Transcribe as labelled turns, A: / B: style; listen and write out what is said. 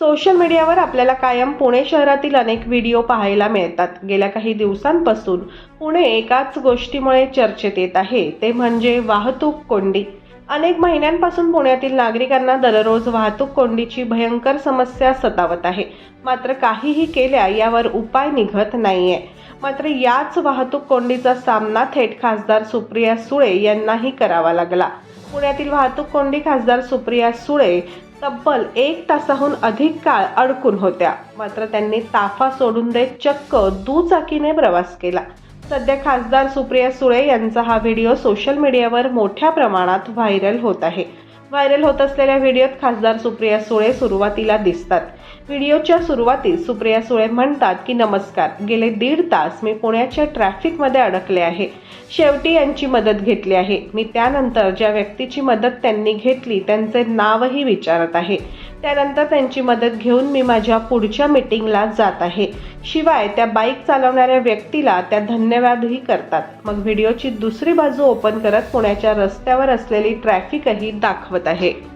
A: Social मीडियावर आपल्याला कायम पुणे शहरातील अनेक व्हिडिओ पाहायला मिळतात. गेल्या काही दिवसांपासून पुणे एकाच गोष्टीमुळे चर्चेत येत आहे. ते म्हणजे वाहतूक कोंडी. अनेक महिन्यांपासून पुण्यातील नागरिकांना दररोज वाहतूक कोंडीची भयंकर समस्या सतावत आहे. मात्र काहीही केल्या यावर उपाय निघत नाहीये. मात्र याच वाहतूक कोंडीचा सामना थेट खासदार सुप्रिया सुळे यांनाही करावा लागला. पुण्यातील वाहतूक कोंडी खासदार सुप्रिया सुळे तब्बल एक तासाहून अधिक काळ अडकून होत्या. मात्र त्यांनी ताफा सोडून देत चक्क दुचाकीने प्रवास केला. सध्या खासदार सुप्रिया सुळे यांचा हा व्हिडिओ सोशल मीडियावर मोठ्या प्रमाणात व्हायरल होत आहे. व्हायरल होत असलेल्या व्हिडिओत खासदार सुप्रिया सुळे सुरुवातीला दिसतात. व्हिडिओच्या सुरुवातीस सुप्रिया सुळे म्हणतात की नमस्कार गेले दीड तास मी पुण्याच्या ट्रॅफिकमध्ये अडकले आहे. शेवटी यांची मदत घेतली आहे. मी त्यानंतर ज्या व्यक्तीची मदत त्यांनी घेतली त्यांचे नावही विचारत आहे. त्यानंतर त्यांची मदत घेऊन मी माझ्या पुढच्या मीटिंगला जात आहे. शिवाय त्या बाईक चालवणाऱ्या व्यक्तीला त्या धन्यवादही करतात. मग व्हिडिओची दुसरी बाजू ओपन करत पुण्याच्या रस्त्यावर असलेली ट्रॅफिकही दाखवत आहे.